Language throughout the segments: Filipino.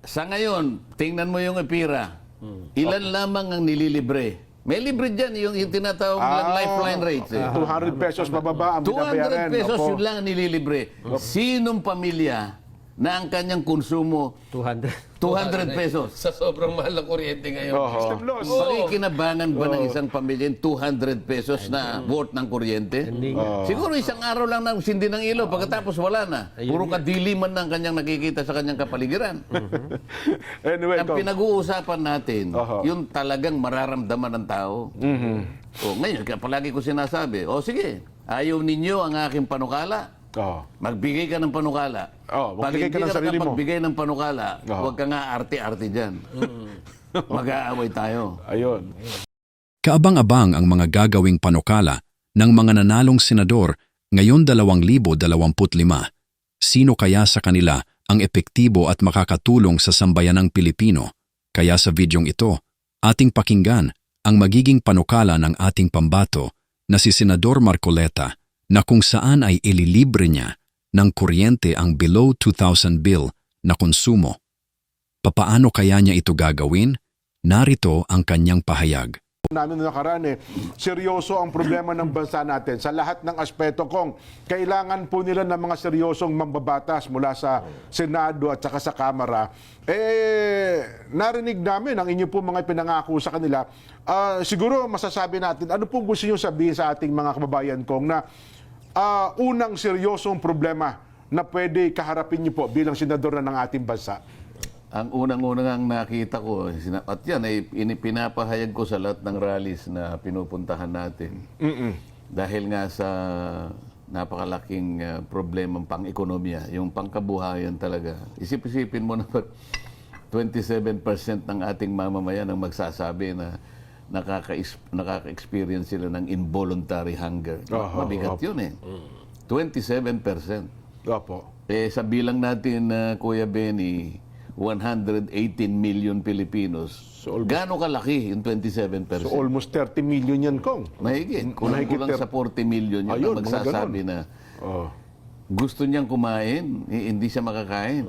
Sa ngayon, tingnan mo yung EPIRA. Ilan lamang ang nililibre? May libre dyan, yung, yung tinatawag nilang Ah, lifeline rates. Eh. 200 pesos bababa ang 200 binabayaran. pesos Opo. yun lang ang nililibre. Sinong pamilya na ang kanyang konsumo 200. 200 pesos? Sa sobrang mahal na kuryente ngayon. Oho. System loss. Pakikinabangan ba ng isang pamilya yung 200 pesos na worth ng kuryente? Hindi Siguro isang araw lang na sindi ng ilaw, pagkatapos wala na. Puro kadiliman ng kanyang nakikita sa kanyang kapaligiran. Anyway, Ang pinag-uusapan natin, Oho. yung talagang mararamdaman ng tao. O, ngayon, kaya palagi ko sinasabi, o sige, ayaw ninyo ang aking panukala. Oho. Magbigay ka ng panukala. Oh, Pag magbigay ka hindi ng sarili mo. magbigay ng panukala, Oo. huwag ka nga arte-arte dyan. Mag-aaway tayo. Ayun. Kaabang-abang ang mga gagawing panukala ng mga nanalong senador ngayon 2025. Sino kaya sa kanila ang epektibo at makakatulong sa sambayanang Pilipino? Kaya sa videong ito, ating pakinggan ang magiging panukala ng ating pambato na si Senador Marcoleta na kung saan ay ililibre niya ng kuryente ang below 2,000 bill na konsumo. Papaano kaya niya ito gagawin? Narito ang kanyang pahayag. namin na nakaraan eh, seryoso ang problema ng bansa natin sa lahat ng aspeto kong kailangan po nila ng mga seryosong mambabatas mula sa Senado at saka sa Kamara. Eh, narinig namin ang inyo po mga pinangako sa kanila. Ah, siguro masasabi natin, ano pong gusto nyo sabihin sa ating mga kababayan kong na ah, unang seryosong problema na pwede kaharapin niyo po bilang senador na ng ating bansa? Ang unang-unang nakita ko, at yan ay pinapahayag ko sa lahat ng rallies na pinupuntahan natin. Dahil nga sa napakalaking uh, problemang pang-ekonomiya, yung pangkabuhayan talaga. Isip-isipin mo na 27% ng ating mamamayan ang magsasabi na nakaka-experience sila ng involuntary hunger. Oho, Mabigat opo. yun eh. 27%. Opo. Eh, sa bilang natin, na Kuya Benny, 118 million Pilipinos. Gaano kalaki yung 27%? So almost 30 million yan, Kong. Mahigit. Kung Mahigit kulang sa 40 million yun Ayun, mga magsasabi na Oh. Gusto niyang kumain, eh, hindi siya makakain.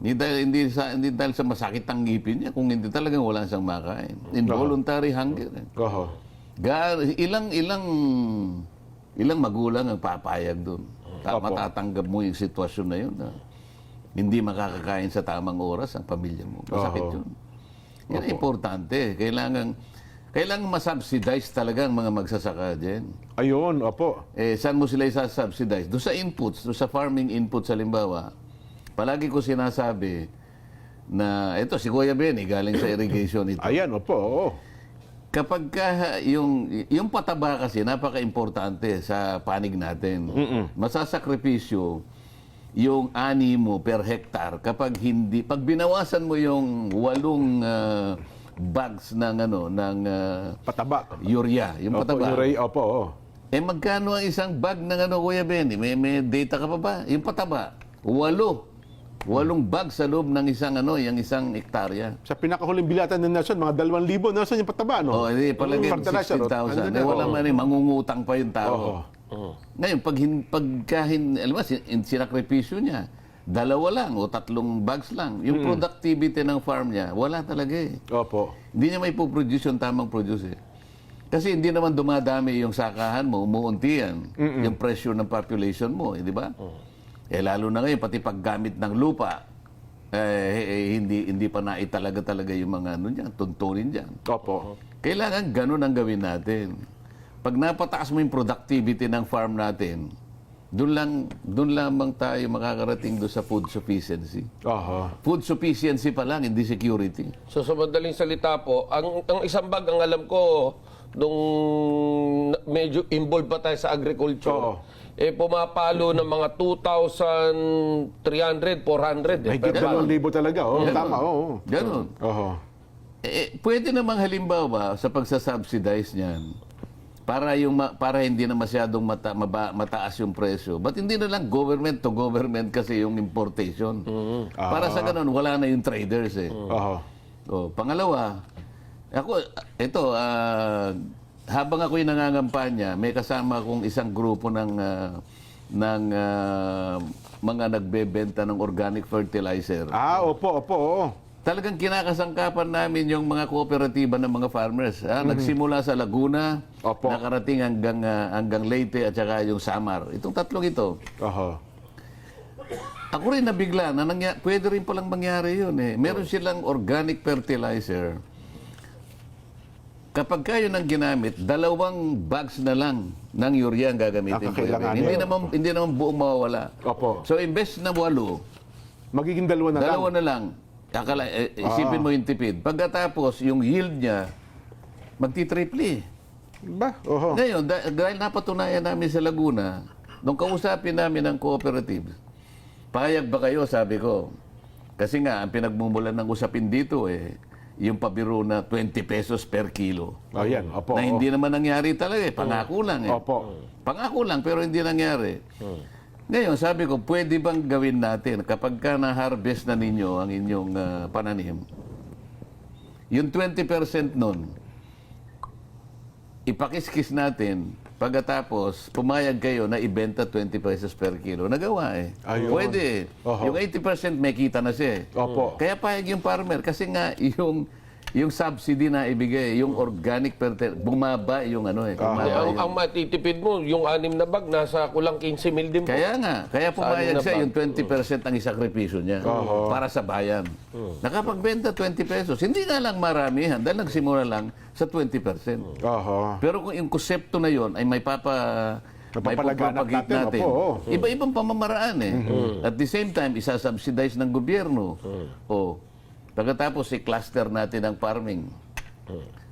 Hindi, dahil, hindi, sa, hindi dahil sa masakit ang ngipin niya, kung hindi talagang wala siyang makain. Involuntary hunger. eh. Oho. Ga, ilang ilang ilang magulang ang papayag doon. Ta- Opo. Matatanggap mo yung sitwasyon na yun. Na hindi makakakain sa tamang oras ang pamilya mo. Masakit Oho. yun. Yan ang importante. Kailangan kailangan masubsidize talaga ang mga magsasaka dyan. Ayun, opo. Eh, saan mo sila isasubsidize? Doon sa inputs, doon sa farming inputs, halimbawa, palagi ko sinasabi na, ito si Kuya Benny, galing sa irrigation ito. Ayan, opo. Oo. Kapag ka yung yung pataba kasi napaka-importante sa panig natin. Masasakripisyo yung ani mo per hektar kapag hindi pag binawasan mo yung walong ah, bags ng ano ng ah, Pataba. urea, yung Opo, pataba. Ray, opo. oo. Eh magkano ang isang bag ng ano Kuya Benny? May may data ka pa ba? Yung pataba, walo. Walong bag sa loob ng isang ano, yung isang hektarya. Sa pinakahuling bilatan ng Nelson, mga 2,000 Nelson yung pataba, no? Oh, hindi palagay Yung fertilizer, oh. 16,000. Andun Eh, wala man eh, mangungutang pa yung tao. Oo. Ngayon, pag, hin, pagka hin, alam mo, sin, in- sinakripisyo niya, dalawa lang o tatlong bags lang. Yung productivity ng farm niya, wala talaga eh. Opo. Hindi niya may produce yung tamang produce eh. Kasi hindi naman dumadami yung sakahan mo, umuunti yan. Yung pressure ng population mo, eh, di ba? Eh lalo na ngayon, pati paggamit ng lupa, eh, eh, hindi hindi pa naitalaga talaga yung mga ano diyan, tuntunin diyan. Opo. Kailangan ganun ang gawin natin. Pag napataas mo yung productivity ng farm natin, doon lang doon lamang tayo makakarating do sa food sufficiency. Oho. Food sufficiency pa lang, hindi security. So sa madaling salita po, ang, ang isang bag, ang alam ko, nung medyo involved pa tayo sa agriculture, Oo. eh pumapalo ng mga 2,300, 400. Eh, bag. 2,000 talaga, oh. Tama, oo. Ganun. Oho. Eh, pwede namang halimbawa sa pagsasubsidize niyan para yung ma- para hindi na masyadong mata, maba- mataas yung presyo. But hindi na lang government to government kasi yung importation. Para sa ganun wala na yung traders eh. Oho. Oh, pangalawa, ako ito ah, habang ako'y nangangampanya, may kasama akong isang grupo ng ah, ng ah, mga nagbebenta ng organic fertilizer. Ah, opo, opo. oo. Talagang kinakasangkapan namin yung mga kooperatiba ng mga farmers. Ah, Nagsimula sa Laguna, Opo. nakarating hanggang, ah, hanggang Leyte at saka yung Samar. Itong tatlong ito. Oho. Ako rin nabigla na nangya, pwede rin palang mangyari yun eh. Meron silang organic fertilizer. Kapag kayo nang ginamit, dalawang bags na lang ng urea ang gagamitin. Kakailanganin. Hindi naman, hindi naman buong mawawala. Opo. So, imbes na walo, Magiging dalawa na dalawa lang. na lang. Akala, eh, Ah. isipin mo yung tipid. Pagkatapos, yung yield niya, magti-triple. Ba? Oho. Ngayon, dah- dahil napatunayan namin sa Laguna, nung kausapin namin ng cooperative, payag ba kayo, sabi ko. Kasi nga, ang pinagmumulan ng usapin dito eh, yung pabiro na 20 pesos per kilo. Oh, yan. Opo. na hindi naman nangyari talaga eh, pangako lang eh. Opo. Pangako lang, pero hindi nangyari. Ngayon, sabi ko, pwede bang gawin natin kapag ka na-harvest na ninyo ang inyong ah, pananim, yung 20% nun, ipakiskis natin, pagkatapos, pumayag kayo na ibenta 20 pesos per kilo. Nagawa eh. Ayun. Pwede. Oho. Yung 80% may kita na siya eh. Opo. Kaya payag yung farmer kasi nga yung yung subsidy na ibigay, yung organic fertilizer, bumaba yung ano eh. Ah. bumaba Eh, ang, yung- ang matitipid mo, yung anim na bag, nasa kulang 15 mil din po. Kaya nga, kaya pumayag siya na ba? yung 20% ang isakripisyo niya para sa bayan. Nakapagbenta 20 pesos. Hindi nga lang maramihan dahil nagsimula lang sa 20%. Oho. Pero kung yung konsepto na yon ay may papa may Napapalaganap propagate natin, opo, oo. Iba-ibang pamamaraan eh. At the same time, isasubsidize ng gobyerno. O, pagkatapos i-cluster natin ang farming.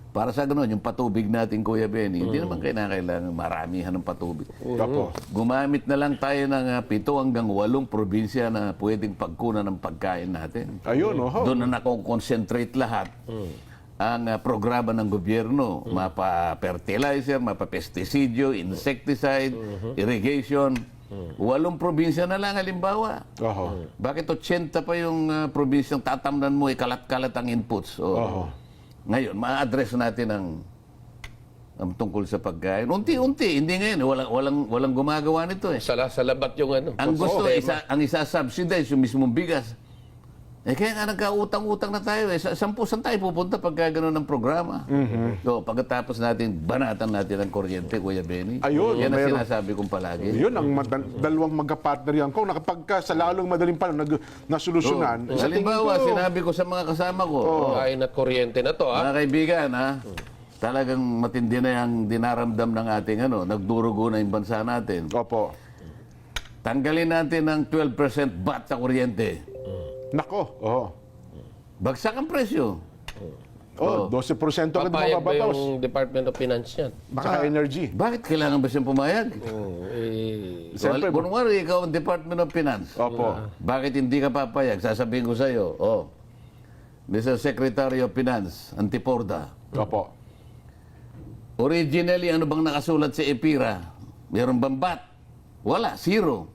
Para sa gano'n, yung patubig natin, Kuya Benny, hindi naman kailangan maramihan ng patubig. Opo. Gumamit na lang tayo ng ah, pito hanggang walong probinsya na pwedeng pagkunan ng pagkain natin. Ayun, oho. Doon na nako-concentrate lahat ang ah, programa ng gobyerno. Mapa-fertilizer, mapa-pesticidyo, insecticide, irrigation. Walong probinsya na lang halimbawa. Oho. Bakit 80 pa yung uh, probinsyang tatamnan mo, ikalat-kalat ang inputs? O, Oho. Ngayon, ma-address natin ang, ang tungkol sa pagkain. Unti-unti, hindi ngayon. Walang, walang, walang gumagawa nito eh. Sala sa labat yung ano. Ang gusto, isa, ang isa-subsidize yung mismong bigas. Eh kaya nga nagkautang-utang na tayo eh. Sa, saan po, saan tayo pupunta pagka gano'n ng programa? So, pagkatapos natin, banatan natin ang kuryente, Kuya Benny. Ayun, Yan ang meron. sinasabi kong palagi. Yun ang mad- dalawang magka-partner yan. Kung nakapag ka sa lalong madaling panahon nag, nasolusyonan, sa tingin Halimbawa, ko, sinabi ko sa mga kasama ko, oh, Kain at kuryente na to, ha? Mga kaibigan, ha? Talagang matindi na yung dinaramdam ng ating ano, nagdurugo na yung bansa natin. Opo. Tanggalin natin ng 12% VAT sa kuryente. Nako. Oho. Bagsak ang presyo. Oh, 12% agad Papayag ba yung Department of Finance yan? Baka energy. Bakit kailangan ba siyang pumayag? Oh, eh, Siyempre, Kung kunwari, ikaw ang Department of Finance. Opo. Bakit hindi ka papayag? Sasabihin ko sa iyo, oh, Mr. Secretary of Finance, Antiporda, Opo. originally, ano bang nakasulat sa EPIRA? Meron bang VAT? Wala, zero.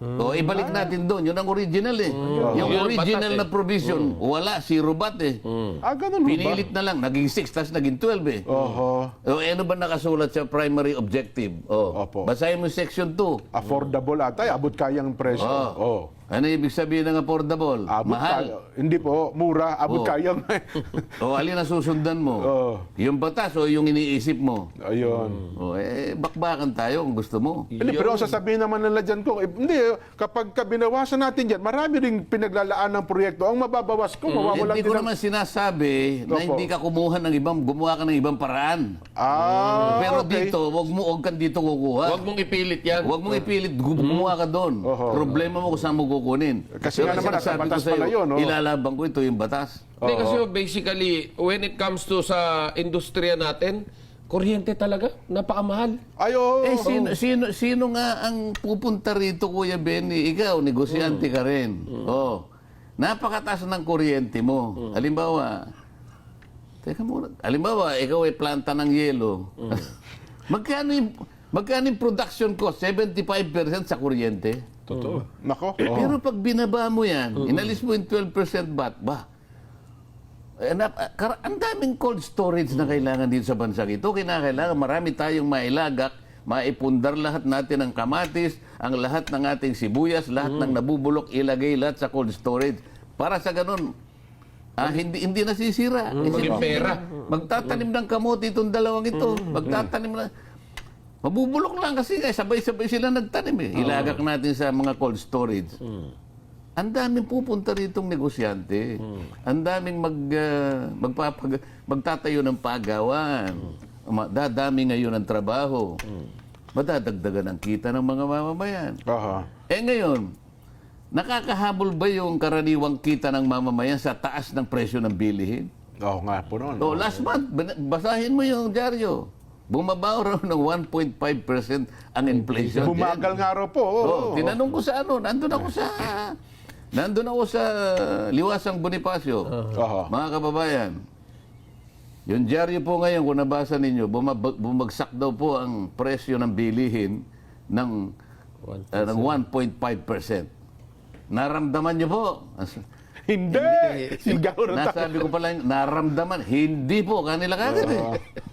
O, ibalik natin doon. Yun ang original eh. Yung Yun ang original batas eh. na provision, wala, zero VAT eh. Ah, ganun ho ba? Pinilit na lang, naging 6, tapos naging 12 eh. Oho. O, eh, ano ba nakasulat sa primary objective? O, Opo. basahin mo section 2. Affordable ata. eh. Abot kayang presyo. Oh. Oh. Ano ibig sabihin ng affordable? Abot Mahal. kaya. Hindi po. Mura. Abot Oh. kayang. o alin ang susundan mo? Oh. Yung batas o yung iniisip mo? Ayun. O eh, bakbakan tayo kung gusto mo. Hindi, pero ang sasabihin naman nila dyan ko, eh, hindi, kapag ka binawasan natin dyan, marami ring pinaglalaan ng proyekto. Ang mababawas ko, mawawalan Hindi din ko ang... naman sinasabi na Opo. hindi ka kumuha ng ibang, gumawa ka ng ibang paraan. Ah, Pero okay. dito, wag mo, wag kang dito kukuha. Huwag mong ipilit yan. Huwag mong ipilit, gumawa ka doon. Oho. Problema mo kung saan mo kukunin. Kasi nga naman, nasa batas sa'yo, pala yun, oh. Ilalaban ko ito yung batas. Hindi kasi basically, when it comes to sa industriya natin, kuryente talaga, napakamahal. Ayo. Eh, sino, sino, sino nga ang pupunta rito, Kuya Benny? Ikaw, negosyante ka rin. Oh. Napakataas ng kuryente mo. Halimbawa, teka muna. Halimbawa, ikaw ay planta ng yelo. magkano yung, magkano yung production cost? 75% sa kuryente. Totoo. Nako. Eh, oh. Pero pag binaba mo yan, inalis mo yung 12% VAT, ba? Eh, nap- ah, kar- ang daming cold storage na kailangan dito sa bansang ito. Kinakailangan marami tayong mailagak maipundar lahat natin ang kamatis, ang lahat ng ating sibuyas, lahat ng nabubulok, ilagay lahat sa cold storage. Para sa ganun, ah, hindi hindi nasisira. Eh, Maging siyempre, pera. Magtatanim ng kamote itong dalawang ito. Magtatanim na. Mabubulok lang kasi nga, sabay-sabay sila nagtanim eh. Ilagak natin sa mga cold storage. Ang daming pupunta ritong negosyante. Ang daming mag, ah, magpapag, magtatayo ng pagawan. Ma- Dadami ngayon ang trabaho. Madadagdagan ang kita ng mga mamamayan. Aha. Eh ngayon, nakakahabol ba yung karaniwang kita ng mamamayan sa taas ng presyo ng bilihin? Oo nga po noon. Oh, last month, basahin mo yung dyaryo. Bumaba raw ng 1.5% ang inflation. Bumagal nga raw po. oo. Oh, tinanong ko sa ano, nandun ako sa nandun ako sa Liwasang Bonifacio. Aha. Mga kababayan, yung dyaryo po ngayon, kung nabasa ninyo, bumab- bumagsak daw po ang presyo ng bilihin ng, uh, ng 1.5%. Naramdaman niyo po. Hindi! Sigaw na tayo. Nasabi ko pala, naramdaman. Hindi po, kanila kagad eh.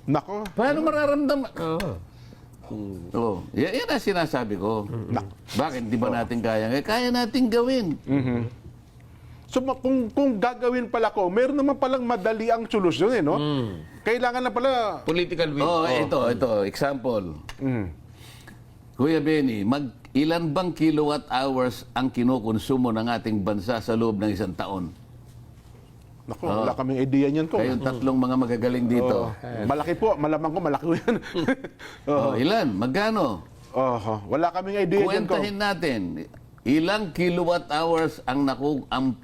Nako. Paano mararamdaman? Oo. Y- yan ang sinasabi ko. Bakit di ba natin kaya? Eh, kaya natin gawin. So ma- kung, kung gagawin pala ko, meron naman palang madali ang solusyon eh, no? Kailangan na pala... Political will. Oh, ito, ito, example. Mm. Kuya Benny, mag ilan bang kilowatt hours ang kinukonsumo ng ating bansa sa loob ng isang taon? Nako, wala kaming idea niyan ko. Kayong tatlong mga magagaling dito. Malaki po, malamang ko malaki yan. Oh, ilan? Magkano? oh, wala kaming idea niyan ko. Kuwentahin natin, ilang kilowatt hours ang naku ang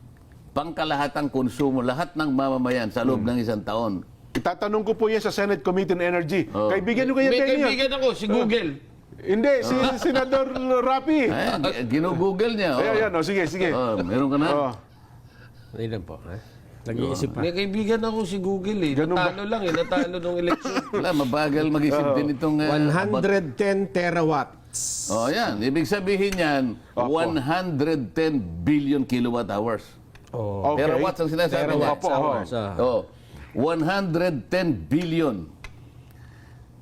pangkalahatang konsumo lahat ng mamamayan sa loob ng isang taon. Itatanong ko po yan sa Senate Committee on Energy. Oh. Kaibigan ko yan May yan. kaibigan ako, si Google. Hindi, si Senador Rapi. Eh, ginugoogle niya. Oh. Ayan, ayan, oh, sige, sige. Oh, meron ka na? Oh. Ilan po? Eh? Nag-iisip pa. May kaibigan ako si Google eh. Ganun ba? Natalo lang eh, natalo nung eleksyon. Wala, mabagal mag-isip din itong... uh, about- 110 terawatts. Oh, yan. Ibig sabihin yan, Opo. 110 billion kilowatt hours. Oh. Okay. Terawatts ang sinasabi niya. Opo, Oh, 110 billion.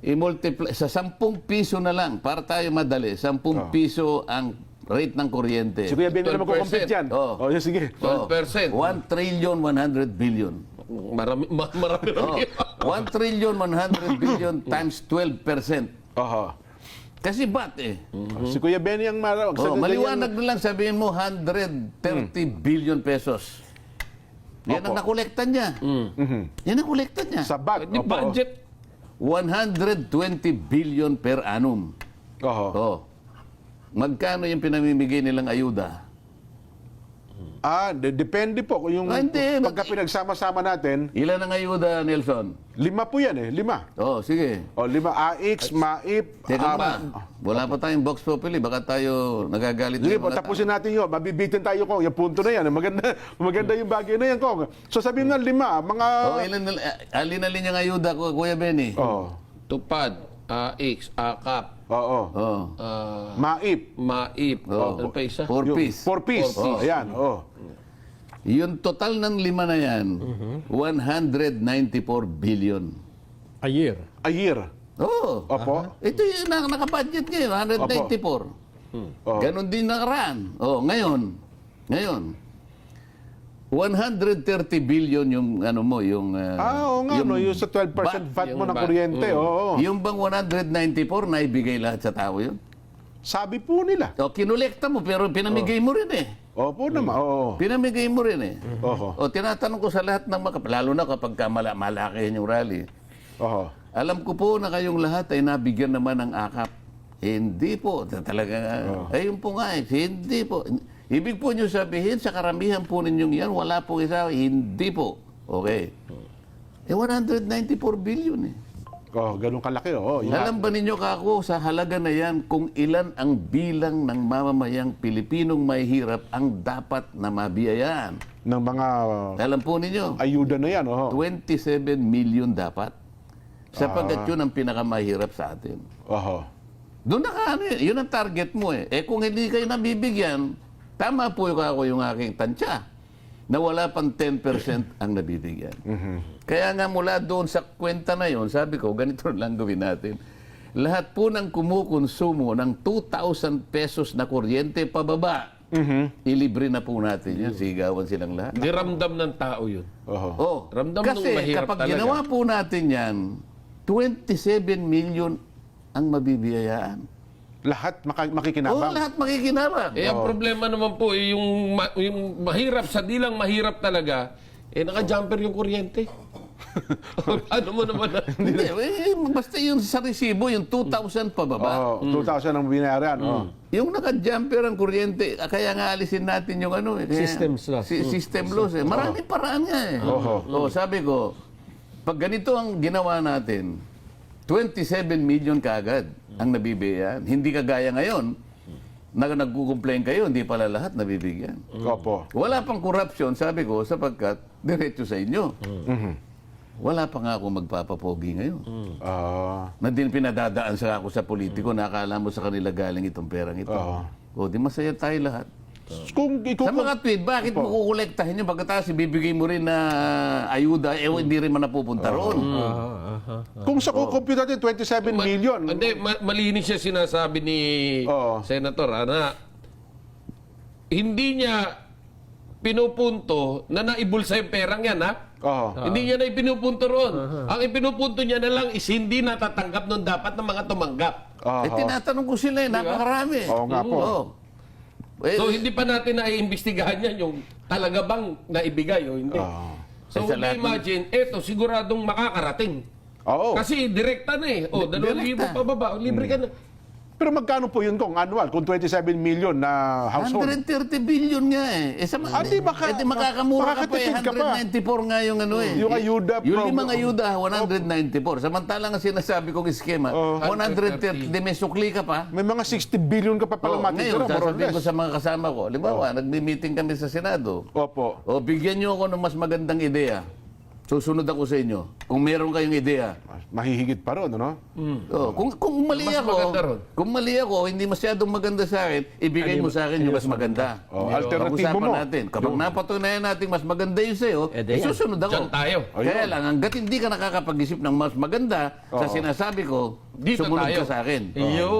I-multiply, sa 10 piso na lang, para tayo madali, 10 piso ang rate ng kuryente. Si Kuya Ben naman ko compete yan. Oh. Oh, sige. Oh, 12%. 1 trillion 100 billion. Marami, ma- marami Oh, rami. 1 trillion 100 billion times 12%. Aha. Kasi ba't eh? Si Kuya Benny ang mara. Oh, maliwanag na lang sabihin mo 130 billion pesos. Yan ang Opo. nakolekta niya. Yan ang kolekta niya. Sa bag. Di budget. 120 billion per annum. Oho. Oh. Magkano yung pinamimigay nilang ayuda? Ah, de- depende po. Kung yung Ah, hindi. pagka pinagsama-sama natin, Ilan ang ayuda, Nelson? lima po yan eh. Lima. Oh, sige. O, lima. AX, MAIP. Teka ah, pa. Wala pa tayong box populi. Baka tayo nagagalit. Sige po, mga tapusin natin yun. Mabibitin tayo ko. Yung punto na yan. Maganda, maganda yung bagay na yan ko. So sabihin na lima, mga... tao. Oh, ilan, na- alin alin yung ayuda, Ku- Kuya Benny? Oh. Tupad, AX, AKAP, Oo. Oh. ah, MAIP. MAIP, Oh. ano pa isa? Four Yung piece. Four piece. Four piece. Ayan. Oh. Yung total ng lima na yan, 194 billion. a year. A year. Oo. Opo. Ito yung na, naka-budget ngayon, 194. Oh. Ganon din nakaraan. Oh, ngayon, ngayon, 130 billion yung ano mo, yung... uh, Ah, oo nga. no, yung sa 12% ba- fat mo yung ng ba- kuryente. Oo. Yung bang 194 na ibigay lahat sa tao yun? Sabi po nila. O, kinolekta mo pero pinamigay mo rin eh. Opo naman. Oo. Pinamigay mo rin eh. Oho. O, tinatanong ko sa lahat ng mga, lalo na kapag ka mala, malaki yung rally. Oho. Alam ko po na kayong lahat ay nabigyan naman ng akap. Hindi po. Talaga, ayun po nga eh. Hindi po. Ibig po nyo sabihin, sa karamihan po ninyong yan, wala po isa. Hindi po. Okay. Eh, 194 billion eh. Oh, ganun kalaki. Oo. Yan. Alam ba ninyo kako sa halaga na yan kung ilan ang bilang ng mamamayang Pilipinong may hirap ang dapat na mabiyayaan? Ng mga Alam po ninyo, ayuda na yan. Oo. 27 million dapat. Sapagkat yun ang pinakamahirap sa atin. Oho. Doon naka ano yun, yun ang target mo eh. Eh kung hindi kayo nabibigyan, tama po yung ako yung aking tansya na wala pang 10% ang nabibigyan. Kaya nga mula doon sa kwenta na yon, sabi ko, ganito lang gawin natin. lahat po ng kumukonsumo ng 2,000 pesos na kuryente pababa, ilibre na po natin yan. Sigawan silang lahat. Di ramdam ng tao yun. Oho. Oh, Ramdam kasi nung mahirap kapag talaga. ginawa po natin yan, 27 million ang mabibiyayaan. Lahat maka- Oo, makikinabang. lahat makikinabang. Eh, ang problema naman po, eh, yung, ma- yung mahirap, sa dilang mahirap talaga, eh, naka-jumper yung kuryente. ano mo naman na? Hindi, eh, basta yung sa resibo, yung 2,000 pababa. Oo, 2,000 ang binayaran. Oh. Yung naka-jumper ang kuryente, ah, kaya nga alisin natin yung ano eh. Kaya- Systems loss. Si- system loss eh. Maraming paraan nga eh. Oo, sabi ko, pag ganito ang ginawa natin, 27 million kaagad ang nabibigyan. Hindi kagaya ngayon, na nagkukomplain kayo, hindi pala lahat nabibigyan. Opo. Wala pang corruption, sabi ko, sapagkat diretso sa inyo. Wala pa nga ako magpapapogi ngayon. Ah, Na din pinadadaan sa ako sa politiko, nakakala mo sa kanila galing itong perang ito. Oo. O, di masaya tayo lahat. Kung ikaw Sa mga tweet, bakit mo kukolektahin yun? Pagkatapos ibibigay mo rin na ayuda, eh hindi rin man napupunta roon. kung sa kukompute natin 27 million. Hindi, ma- malinis siya sinasabi ni Oo. Senator Ana. Hindi niya pinupunto na naibulsa yung perang yan, ha? Oo. Hindi niya na ipinupunto roon. Ang ipinupunto niya na lang is hindi natatanggap nun dapat ng mga tumanggap. Eh, tinatanong ko sila eh, napakarami. Oo nga po. Oo. Eh, So hindi pa natin naiimbestigahan yan yung talaga bang naibigay o hindi. So Eh, sa lahat imagine, eto siguradong makakarating. Oo. Kasi direkta na eh. O, dalawang libo direkta. pa baba. O, libre ka na. Pero magkano po yun kung annual? Kung 27 million na household? 130 billion nga eh. eh sa, Ah, di baka- eh, di makakamura ka pa eh. makakatipid ka pa. 194 nga yung ano eh. Yung ayuda Yung limang ayuda, 194. Samantalang ang sinasabi kong skema, Oh. 130. Di may sukli ka pa. May mga 60 billion ka pa Oh, palang matitira, ngayon, sasabihin ko. Oh. sa mga kasama ko, limbawa, nagmi-meeting kami sa Senado. Opo. O, bigyan niyo ako ng mas magandang ideya. Susunod ako sa inyo. Kung meron kayong ideya. Mahihigit pa ron, ano? Oh, kung, kung mali Mas ako, maganda ron. kung mali ako, hindi masyadong maganda sa akin, ibigay mo sa akin yung mas maganda. Oh, alternatibo mo. natin. Kapag napatunayan natin mas maganda yung sa'yo, Eh, eh, susunod ako. Diyan tayo. Kaya lang, hanggat hindi ka nakakapag-isip ng mas maganda sa sinasabi ko, Dito sumunod tayo. ka sa akin. Iyo.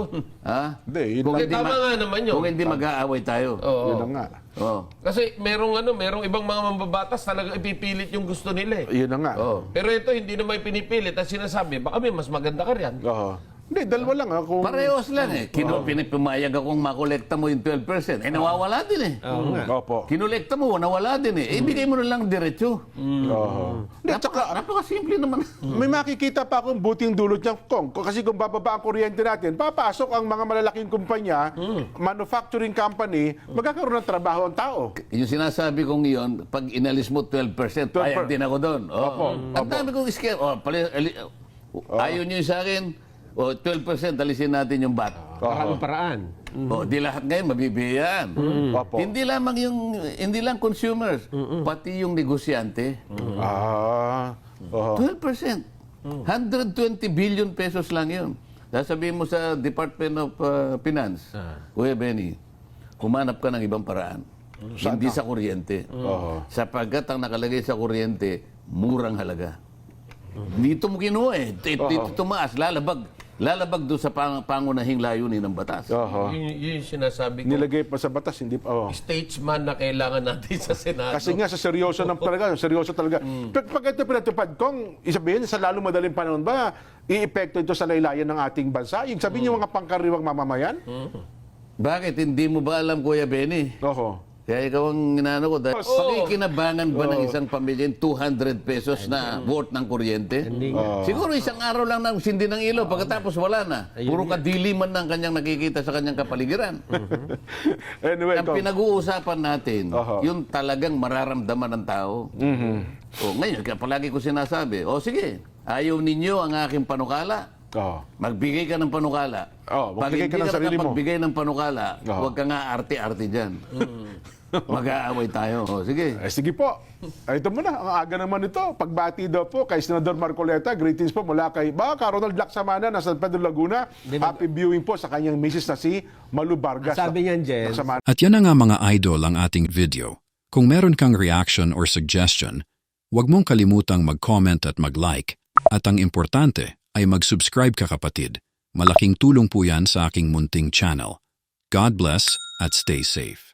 Ha? Hindi, yun Kung lang. hindi, Tama ma- nga naman yun. kung hindi mag-aaway tayo. Oo. Yun lang nga. Oh. Kasi merong ano, merong ibang mga mambabatas talaga ipipilit yung gusto nila eh. Yun na nga. Oh. Pero ito hindi naman pinipilit at sinasabi, baka may mas maganda ka riyan. Oo. Hindi, dalawa lang. ah, Kung... Parehos lang eh. Kino, pinipumayag akong makolekta mo yung 12%. Eh, nawawala din eh. Oo nga. Opo. Kinolekta mo, nawala din eh. Eh, ibigay mo na lang diretso. Oo. Hindi, tsaka, Napaka, napaka-simple naman. may makikita pa akong buting dulot niyang kong. Kasi kung bababa ang kuryente natin, papasok ang mga malalaking kumpanya, manufacturing company, magkakaroon ng trabaho ang tao. yung sinasabi kong iyon, pag inalis mo 12%, 12%. payag din ako doon. Oh. Opo, Ang dami kong scam. Oh, pali, ali, Ayaw yung sa akin, oh, 12% alisin natin yung bat. Parang paraan. Oh, di lahat ngayon mabibigyan. Opo. Hindi lamang yung hindi lang consumers, pati yung negosyante. Ah. Oo. 12%. 120 billion pesos lang yun. Sasabihin mo sa Department of uh, Finance, Kuya Benny, humanap ka ng ibang paraan. Hindi sa kuryente. Oo. Sapagkat ang nakalagay sa kuryente, murang halaga. Dito mo kinuha eh. Dito, dito tumaas, lalabag. Lalabag doon sa pang, pangunahing layunin ng batas. Oo. Yun, yun yung sinasabi ko. Nilagay pa sa batas, hindi pa. Oh. Statesman na kailangan natin sa Senado. Kasi nga sa seryoso ng talaga, seryoso talaga. Pag, pag ito pinatupad kong, isabihin sa lalo madaling panahon ba, iepekto ito sa laylayan ng ating bansa? Yung sabihin yung mga pangkaraniwang mamamayan? Bakit? Hindi mo ba alam, Kuya Benny? Oho. Kaya ikaw ang inaano ko, dahil Oo. pakikinabangan ba ng isang pamilya yung 200 pesos na worth ng kuryente? Hindi Siguro isang araw lang nang sindi ng ilaw, pagkatapos wala na. Puro kadiliman ng kanyang nakikita sa kanyang kapaligiran. Anyway, Ang pinag-uusapan natin, Oho. yung talagang mararamdaman ng tao. O, ngayon, palagi ko sinasabi, o sige, ayaw ninyo ang aking panukala. Oho. Magbigay ka ng panukala. Oo, Pag magbigay hindi ka ng ka sarili mo. nakapagbigay ng panukala, Oo. huwag ka nga arte-arte dyan. Mag-aaway tayo. O, sige. Eh, sige po. Ay, ito muna, ang aga naman ito. Pagbati daw po kay Senador Marcoleta, greetings po mula kay baka Ronald Laksamana ng San Pedro Laguna. Happy viewing po sa kanyang misis na si Malu Vargas. Sabi niyan, Jen, Laksamana. At yan na nga mga idol ang ating video. Kung meron kang reaction or suggestion, huwag mong kalimutang mag-comment at mag-like. At ang importante ay mag-subscribe ka kapatid Malaking tulong po yan sa aking munting channel. God bless at stay safe.